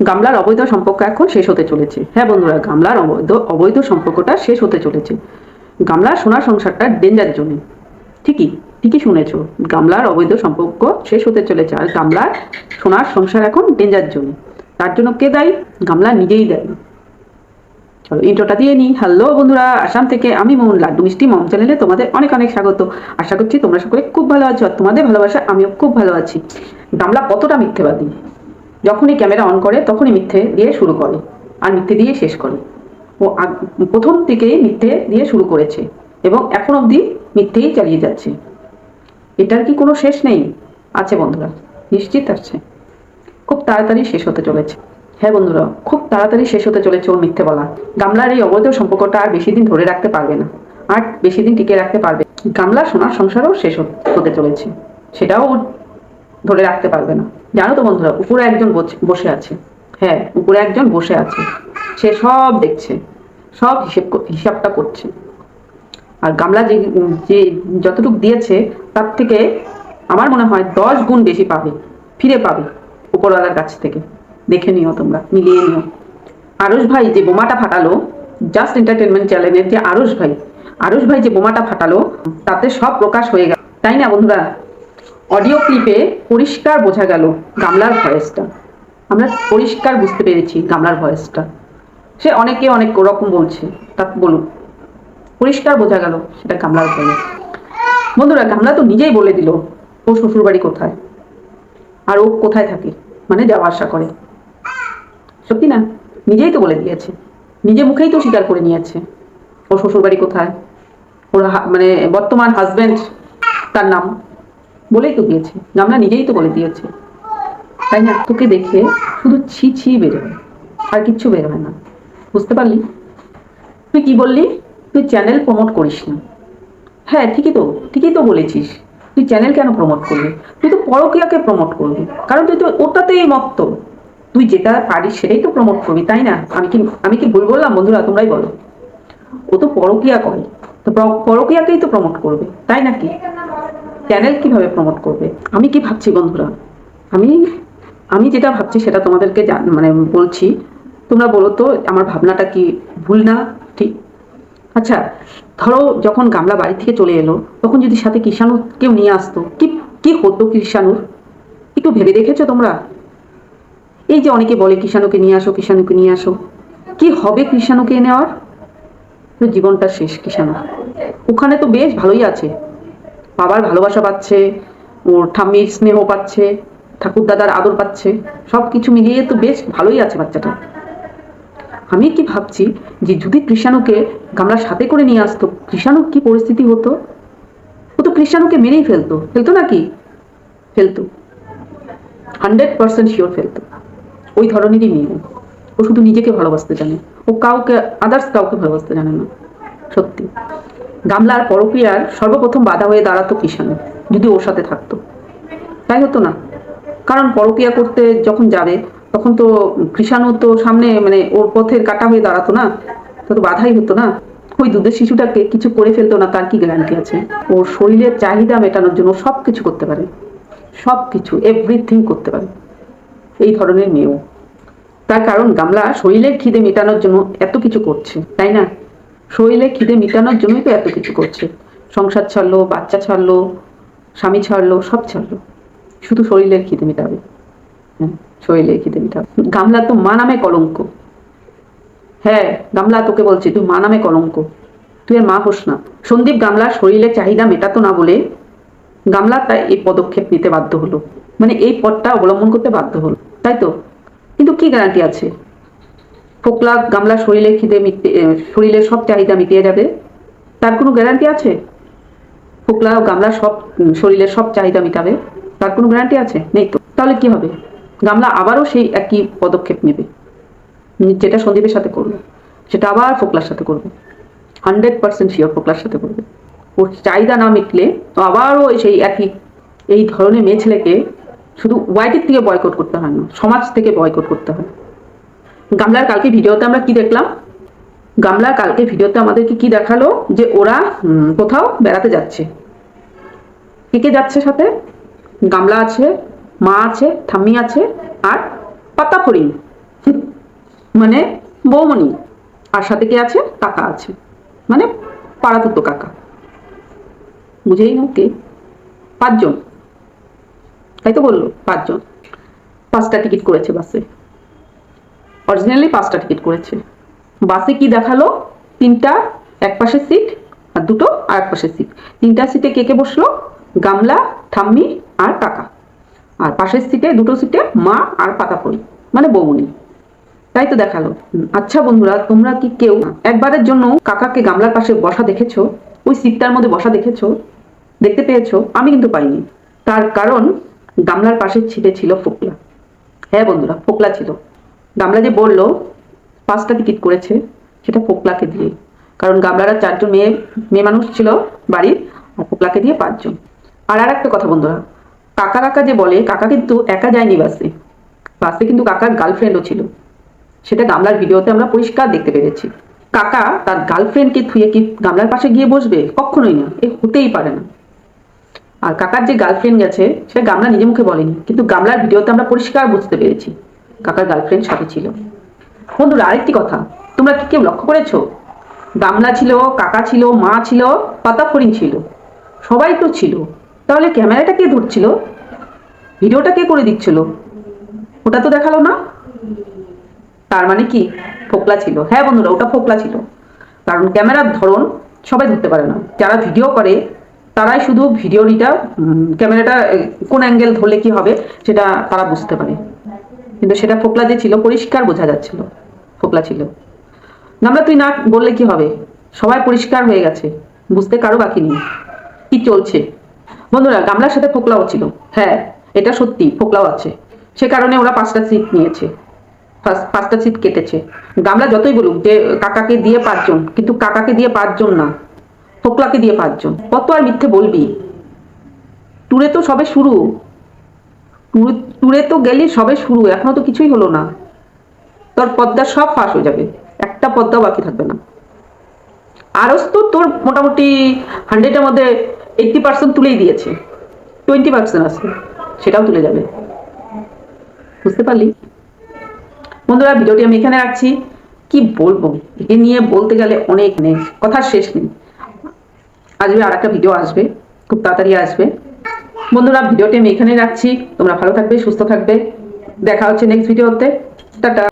গামলার অবৈধ সম্পর্ক এখন শেষ হতে চলেছে। হ্যাঁ বন্ধুরা, গামলার অবৈধ অবৈধ সম্পর্কটা শেষ হতে চলেছে। গামলার সোনার সংসারটা ডেঞ্জার জোনে ঠিকই ঠিকই শুনেছ। গামলার অবৈধ সম্পর্ক শেষ হতে চলেছে আর গামলার সোনার সংসার এখন ডেঞ্জার জোনে তার জন্য কে দায়ী? গামলা নিজেই দায়ী। চলো ইন্ট্রোটা দিয়ে নিই। হ্যালো বন্ধুরা, আসাম থেকে আমি মোহন লাড্ডু মিষ্টি মম চ্যানেলে তোমাদের অনেক অনেক স্বাগত। আশা করছি তোমরা সকলে খুব ভালো আছো আর তোমাদের ভালোবাসা আমিও খুব ভালো আছি। গামলা কতটা মিথ্যেবাদী? যখনই ক্যামেরা অন করে, তখনই মিথ্যে দিয়ে শুরু করে আর মিথ্যে দিয়ে শেষ করে। ও প্রথম থেকেই মিথ্যে দিয়ে শুরু করেছে এবং এখন অবধি মিথ্যেই চালিয়ে যাচ্ছে। এটার কি কোনো শেষ নেই? আছে বন্ধুরা, নিশ্চিত আছে। খুব তাড়াতাড়ি শেষ হতে চলেছে। হ্যাঁ বন্ধুরা, খুব তাড়াতাড়ি শেষ হতে চলেছে ওর মিথ্যে বলা। গামলার এই অবৈধ সম্পর্কটা আর বেশি দিন ধরে রাখতে পারবে না, আর বেশি দিন টিকে রাখতে পারবে। গামলা সোনার সংসারও শেষ হতে- চলেছে। সেটাও ধরে রাখতে পারবে না। জানো তো বন্ধুরা, উপরে একজন বসে আছে। হ্যাঁ উপরে একজন বসে আছে। সে সব দেখছে, সব হিসেব হিসাবটা করছে। আর গামলা যে যে যতটুকু দিয়েছে, তার থেকে আমার মনে হয় দশ গুণ বেশি পাবে, ফিরে পাবে উপরওয়ালার কাছ থেকে। দেখে নিও তোমরা, মিলিয়ে নিও। আরুষ ভাই যে বোমাটা ফাটালো জাস্ট এন্টারটেনমেন্ট চ্যানেলের যে আরুষ ভাই আরুষ ভাই যে বোমাটা ফাটালো, তাতে সব প্রকাশ হয়ে গেল। তাই না বন্ধুরা? অডিও ক্লিপে পরিষ্কার বোঝা গেল গামলার ভয়েসটা। আমরা পরিষ্কার বুঝতে পেরেছি গামলার ভয়েসটা। সে অনেকে অনেক রকম বলছে। তা বলুক পরিষ্কার বোঝা গেল সেটা গামলার ভয়েস। বন্ধুরা, গামলা তো নিজেই বলে দিল, ও শ্বশুরবাড়ি কোথায়? আর ও কোথায় থাকে? মানে যাওয়া আসা করে। সত্যি না? নিজেই তো বলে দিয়েছে। নিজে মুখেই তো স্বীকার করে নিয়েছে। ও শ্বশুরবাড়ি কোথায়? ওর মানে বর্তমান হাজবেন্ড তার নাম বলেই তো দিয়েছে, গামলা নিজেই তো বলে দিয়েছে। তাই না, তোকে দেখে শুধু ছি ছি বেরোয়, আর কিচ্ছু বেরোয় না। বুঝতে পারলি? তুই কি বললি? তুই চ্যানেল প্রমোট করিস না। হ্যাঁ ঠিকই তো ঠিকই তো বলেছিস। তুই চ্যানেল কেন প্রমোট করবি তুই তো পরকীয়াকে প্রমোট করবি, কারণ তুই তো ওটাতেই মত্ত। তুই যেটা পারিস সেটাই তো প্রমোট করবি, তাই না? আমি কি আমি কি ভুল বললাম বন্ধুরা, তোমরাই বলো। ও তো পরকীয়া করে, তো পর- পরকীয়াকেই তো প্রমোট করবে, তাই নাকি? চ্যানেল কীভাবে প্রমোট করবে? আমি কি ভাবছি বন্ধুরা? আমি আমি যেটা ভাবছি সেটা তোমাদেরকে মানে বলছি। তোমরা বলো তো, আমার ভাবনাটা কি ভুল না ঠিক? আচ্ছা ধরো যখন গামলা বাড়ি থেকে চলে এলো, তখন যদি সাথে কৃষাণু কেউ নিয়ে আসতো, কি কি হতো কৃষাণুর? একটু ভেবে দেখেছ তোমরা? এই যে অনেকে বলে কৃষাণুকে নিয়ে আসো, কৃষাণুকে নিয়ে আসো। কি হবে কৃষাণুকে নেওয়ার? জীবনটা শেষ কৃষাণু। ওখানে তো বেশ ভালোই আছে। বাবার ভালোবাসা পাচ্ছে, ওর ঠাম্মির স্নেহ পাচ্ছে ঠাকুর দাদার আদর পাচ্ছে সব কিছু মিলিয়ে তো বেশ ভালোই আছে বাচ্চাটা। আমি কি ভাবছি যে যদি কৃষাণুকে গামলার সাথে করে নিয়ে আসতো কৃষাণুর কি পরিস্থিতি হতো? ও তো কৃষাণুকে মেরেই ফেলতো। ফেলতো নাকি ফেলতো। হান্ড্রেড পার্সেন্ট শিওর ফেলতো। ওই ধরনেরই মেয়ে। ও। শুধু নিজেকে ভালোবাসতে জানে। ও কাউকে আদার্স কাউকে ভালোবাসতে জানে না। সত্যি। গামলার পরক্রিয়ার সর্বপ্রথম বাধা হয়ে দাঁড়াতো কৃষাণু যদি ওর সাথে থাকতো। তাই হতো না। কারণ পরক্রিয়া করতে যখন যাবে, তখন তো কৃষাণু তো সামনে মানে ওর পথের কাটা হয়ে দাঁড়াতো না। তো তো বাধাই হতো না। ওই দুধের শিশুটাকে কিছু করে ফেলতো না, তার কি গ্যারান্টি আছে? ওর শরীরের চাহিদা মেটানোর জন্য সব কিছু করতে পারে। সব কিছু এভরিথিং করতে পারে। এই ধরনের মেয়েও। তার কারণ, গামলা শরীরের খিদে মেটানোর জন্য এত কিছু করছে, তাই না? শরীরের খিদে মেটানোর জন্যই তো এত কিছু করছে। সংসার ছাড়লো, বাচ্চা ছাড়লো, স্বামী ছাড়লো, সব ছাড়লো। শুধু শরীরের খিদে মেটাবে। হ্যাঁ শরীরের খিদে মেটাবে। গামলা তো মা নামে কলঙ্ক। হ্যাঁ গামলা তোকে বলছি, তুই মা নামে কলঙ্ক। তুই আর মা হোস না। সন্দীপ গামলার শরীরে চাহিদা মেটাতো না বলে গামলা তাই এই পদক্ষেপ নিতে বাধ্য হলো। মানে এই পথটা অবলম্বন করতে বাধ্য হলো। তাই তো? কিন্তু কি গ্যারান্টি আছে? ফোকলা গামলা শরীরে খিদে মিটে এ, শরীরের সব চাহিদা মিটিয়ে যাবে। তার কোনো গ্যারান্টি আছে? ফোকলা গামলা সব শরীরের সব চাহিদা মিটাবে। তার কোনো গ্যারান্টি আছে? নেই তো। তাহলে কি হবে? গামলা আবারও সেই একই পদক্ষেপ নেবে। যেটা সন্দীপের সাথে করবে। সেটা আবার ফোকলার সাথে করবে। হান্ড্রেড পার্সেন্ট শিওর ফোকলার সাথে করবে। ওর চাহিদা না মিটলে আবারও সেই একই এই ধরনের মেয়ে ছেলেকে শুধু ওয়াইটির থেকে বয়কট করতে হয় না সমাজ থেকে বয়কট করতে হয়। গামলার কালকে ভিডিওতে আমরা কি দেখলাম? গামলার কালকে ভিডিওতে আমাদেরকে কি দেখাল? যে ওরা কোথাও বেড়াতে যাচ্ছে। কে কে যাচ্ছে সাথে? গামলা আছে, মা আছে, ঠাম্মি আছে আর পাতা ফরিং মানে বৌমণি। আর সাথে কে আছে? কাকা আছে। মানে পাড়াতুতো কাকা। বুঝেই নাও কে? পাঁচজন। তাই তো বলল, পাঁচজন। পাঁচটা টিকিট করেছে বাসে। অরিজিনালি পাঁচটা টিকিট করেছে বাসে কি দেখাল? তিনটা, এক পাশের সিট আর দুটো, আর এক পাশের সিট তিনটা সিটে কে কে বসল? গামলা, ঠাম্মি আর কাকা। আর পাশের সিটে দুটো সিটে মা আর পাতাপড়ি মানে বৌমনি। তাই তো দেখাল। আচ্ছা বন্ধুরা, তোমরা কি কেউ একবারের জন্য কাকাকে গামলার পাশে বসা দেখেছ? ওই সিটটার মধ্যে বসা দেখেছ? দেখতে পেয়েছ? আমি কিন্তু পাইনি। তার কারণ গামলার পাশের ছিটে ছিল ফোকলা। হ্যাঁ বন্ধুরা, ফোকলা ছিল। গামলা যে বলল, পাঁচটা টিকিট করেছে, সেটা পোকলাকে দিয়ে। কারণ গামলারা চারজন মেয়ে মেয়ে মানুষ ছিল বাড়ির, আর ফোকলাকে দিয়ে পাঁচজন। আর আর একটা কথা বন্ধুরা, কাকা কাকা যে বলে, কাকা কিন্তু একা যায়নি বাসে। বাসে কিন্তু কাকার গার্লফ্রেন্ডও ছিল। সেটা গামলার ভিডিওতে আমরা পরিষ্কার দেখতে পেরেছি। কাকা তার গার্লফ্রেন্ডকে থুয়ে কি গামলার পাশে গিয়ে বসবে? কখনোই না, এ হতেই পারে না। আর কাকার যে গার্লফ্রেন্ড গেছে, সেটা গামলা নিজে মুখে বলেনি। কিন্তু গামলার ভিডিওতে আমরা পরিষ্কার বুঝতে পেরেছি। কাকার গার্লফ্রেন্ড সাথে ছিল। বন্ধুরা আরেকটি কথা, তোমরা কি কেউ লক্ষ্য করেছ? গামলা ছিল, কাকা ছিল, মা ছিল পাতা ফরিং ছিল, সবাই তো ছিল। তাহলে ক্যামেরাটা কে ধরছিল? ভিডিওটা কে করে দিচ্ছিল? ওটা তো দেখাল না। তার মানে কি? ফোকলা ছিল। হ্যাঁ বন্ধুরা, ওটা ফোকলা ছিল। কারণ ক্যামেরার ধরন সবাই ধরতে পারে না। যারা ভিডিও করে, তারাই শুধু ভিডিওটা ক্যামেরাটা কোন অ্যাঙ্গেল ধরলে কি হবে, সেটা তারা বুঝতে পারে। কিন্তু সেটা ফোকলা যে ছিল, পরিষ্কার বোঝা যাচ্ছিল, ফোকলা ছিল। নামলা তুই না বললে কি হবে? সবাই পরিষ্কার হয়ে গেছে, বুঝতে কারও বাকি নেই। কি চলছে? বন্ধুরা, গামলার সাথে ফোকলাও ছিল। হ্যাঁ এটা সত্যি, ফোকলাও আছে। সে কারণে ওরা পাঁচটা সিট নিয়েছে। পাঁচ- পাঁচটা সিট কেটেছে। গামলা যতই বলুক যে কাকাকে দিয়ে পাঁচজন, কিন্তু কাকাকে দিয়ে পাঁচজন না। ফোকলাকে দিয়ে পাঁচজন। কত আর মিথ্যে বলবি? ট্যুরে তো সবে শুরু। ট্যুরে- তো গেলি সবে শুরু, এখনও তো কিছুই হলো না। তোর পদ্মা সব ফাঁস হয়ে যাবে, একটা পদ্মাও বাকি থাকবে না। আরস তো তোর মোটামুটি হান্ড্রেডের মধ্যে এইটটি পার্সেন্ট তুলেই দিয়েছে। টোয়েন্টি পার্সেন্ট আছে, সেটাও তুলে যাবে। বুঝতে পারলি? বন্ধুরা, ভিডিওটি আমি এখানে রাখছি। কি বলব? এ নিয়ে বলতে গেলে অনেক নেই। কথার শেষ নেই। আসবে আর একটা ভিডিও আসবে, খুব তাড়াতাড়ি আসবে। বন্ধুরা, ভিডিওটি আমি এখানে রাখছি। তোমরা ভালো থাকবে, সুস্থ থাকবে। দেখা হচ্ছে নেক্সট ভিডিওতে টাটা।